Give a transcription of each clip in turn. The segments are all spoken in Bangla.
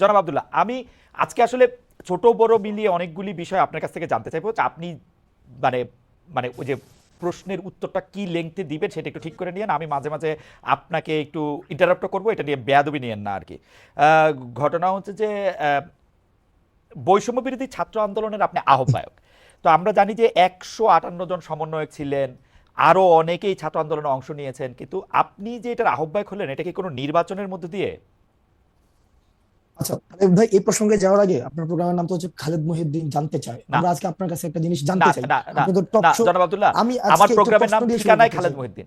জনাব আবদুল্লাহ, আমি আজকে আসলে ছোট বড় মিলিয়ে অনেকগুলি বিষয় আপনার কাছ থেকে জানতে চাইব। আপনি মানে মানে ওই যে প্রশ্নের উত্তরটা কি লেংথে দিবেন সেটা একটু ঠিক করে নিয়েন। আমি মাঝে মাঝে আপনাকে একটু ইন্টারাপ্ট করব, এটা নিয়ে বেয়াদবি নিয়েন না আর কি ঘটনা হচ্ছে যে বৈষম্য বিরোধী ছাত্র আন্দোলনের আপনি আহ্বায়ক। তো আমরা জানি যে একশো আটান্ন জন সমন্বয়ক ছিলেন আরও অনেকেই ছাত্র আন্দোলনে অংশ নিয়েছেন, কিন্তু আপনি যে এটার আহ্বায়ক হলেন, এটা কি কোনো নির্বাচনের মধ্যে দিয়ে? আচ্ছা ভাই এই প্রসঙ্গে যাওয়ার আগে আপনার প্রোগ্রামের নাম তো হচ্ছে খালেদ মহিউদ্দিন জানতে চাই। আমরা আজকে আপনার কাছে একটা জিনিস জানতে চাই আমি আমার প্রোগ্রামের নাম ঠিকানায় খালেদ। মহিউদ্দিন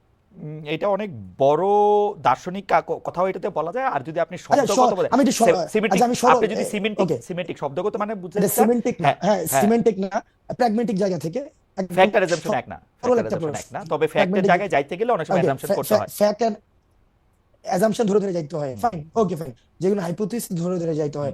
এটা অনেক বড় দার্শনিক কথাও এটাতে বলা যায়। আর যদি আপনি আচ্ছা শব্দগত বলেন আমি সিমেন্টিক আচ্ছা, আপনি যদি সিমেন্টিক সিমেন্টিক শব্দগত মানে বুঝতে সিমেন্টিক না। হ্যাঁ, হ্যাঁ হ্যাঁ। সিমেন্টিক না প্র্যাগমেটিক জায়গা থেকে। ফ্যাক্টর অ্যাজাম্পশন এক না। এক তবে ফ্যাক্টের জায়গায় যাইতে গেলে অনেক সময় অ্যাজাম্পশন করতে হয়। ফ্যাক্ট এন্ড অ্যাজাম্পশন ধরে ধরে যাইতে হয়। ফাইন ওকে ফাইন যেগুলো হাইপোথিসিস ধরে ধরে যাইতে হয়।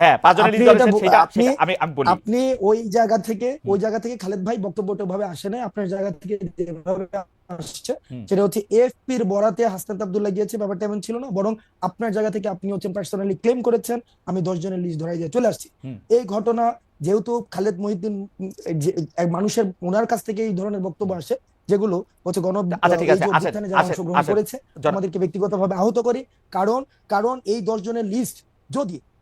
হ্যাঁ আপনি লিস্ট এটা ধরেছেন ব- সেটা আমি আমি বলি। আপনি ওই জায়গা থেকে ওই জায়গা থেকে খালেদ ভাই বক্তব্যটা ভাবে আসে নাই আপনার জায়গা থেকে যেভাবে আসছে সেটা হচ্ছে এফপির বরাতে হাসনাত আব্দুল্লাহ গিয়েছে ব্যাপারটা এমন ছিল না বরং আপনার জায়গা থেকে আপনি হচ্ছেন পার্সোনালি ক্লেম করেছেন আমি দশ জনের লিস্ট ধরাই দিয়ে চলে আসছি। এই ঘটনা যেহেতু খালেদ মহিউদ্দিন মানুষের ওনার কাছ থেকে এই ধরনের বক্তব্য আসে যেগুলো হচ্ছে গণ আচ্ছা, যারা আসেন, অংশগ্রহণ করেছে আমাদেরকে ব্যক্তিগতভাবে আহত করি কারণ কারণ এই দশ জনের লিস্ট যদি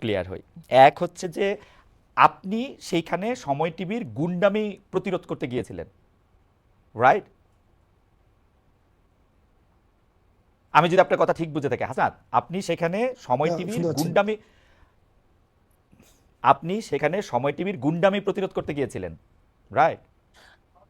ক্লিয়ার হই। এক হচ্ছে যে আপনি সেইখানে সময় টিভির গুন্ডামি প্রতিরোধ করতে গিয়েছিলেন। রাইট আমি যদি আপনার কথা ঠিক বুঝে থাকি হাসান আপনি সেখানে সময় টিভির গুন্ডামি আপনি সেখানে সময় টিভির গুন্ডামি প্রতিরোধ করতে গিয়েছিলেন। রাইট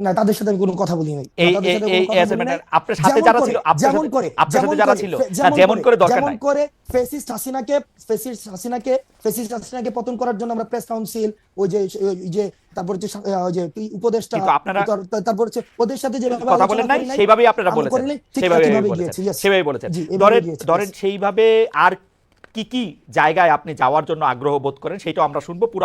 না তাদের সাথে আমি কোনো কথা বলি নাই। আপনার সাথে যারা ছিল যেমন করে আপনার সাথে যারা ছিল যেমন করে দরকার যেমন করে ফেসিস্ট হাসিনাকে ফেসিস্ট হাসিনাকে ফেসিস্ট হাসিনাকে পতন করার জন্য আমরা প্রেস কাউন্সিল ওই যে যে তারপর আহ, ওই যে উপদেষ্টা আপনারা- তার- তার- তারপর হচ্ছে ওদের সাথে যেভাবে কথা বলেন নাই সেইভাবেই আপনারা বলেছেন ঠিক বলেছেন গিয়েছি, বলেছেন। ধরেন ধরেন সেইভাবে আর কি কি জায়গায় আপনি যাওয়ার জন্য আগ্রহ বোধ করেন সেটাও আমরা শুনব পুরো